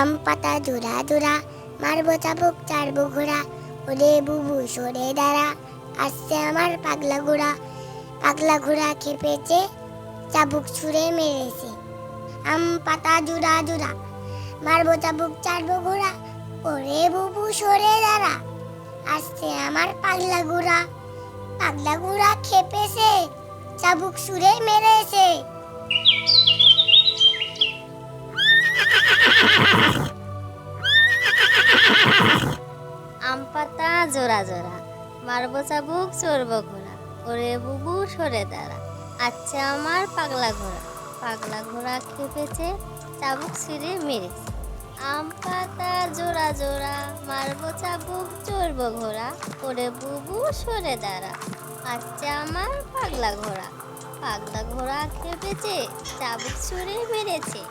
আম পাতা জোড়া জোড়া মারবো চাবুক, চারবো ঘোড়া, ওরে বুবু সরে দাঁড়া, আসছে আমার পাগলা ঘোড়া। পাগলা ঘোড়া খেপেছে, চাবুক ছুঁড়ে মেরেছে। আম পাতা জোড়া জোড়া মারবো চাবুক, চারবো ঘোড়া, ওরে বুবু সরে দাঁড়া, আসছে আমার পাগলা ঘোড়া। পাগলা ঘোড়া খেপেছে, চাবুক ছুঁড়ে মেরেছে। আম পাতা জোড়া জোড়া, মারবো চাবুক, চড়বো ঘোড়া, ওরে বুবু সরে দাঁড়া আচ্ছা আমার পাগলা ঘোড়া পাগলা ঘোড়া খেপেছে, চাবুক ছিঁড়ে মেরেছে। আম পাতা জোড়া জোড়া, মারবো চাবুক, চড়বো ঘোড়া, ওরে বুবু সরে দাঁড়া আচ্ছা আমার পাগলা ঘোড়া পাগলা ঘোড়া খেপেছে, চাবুক ছুঁড়ে মেরেছে।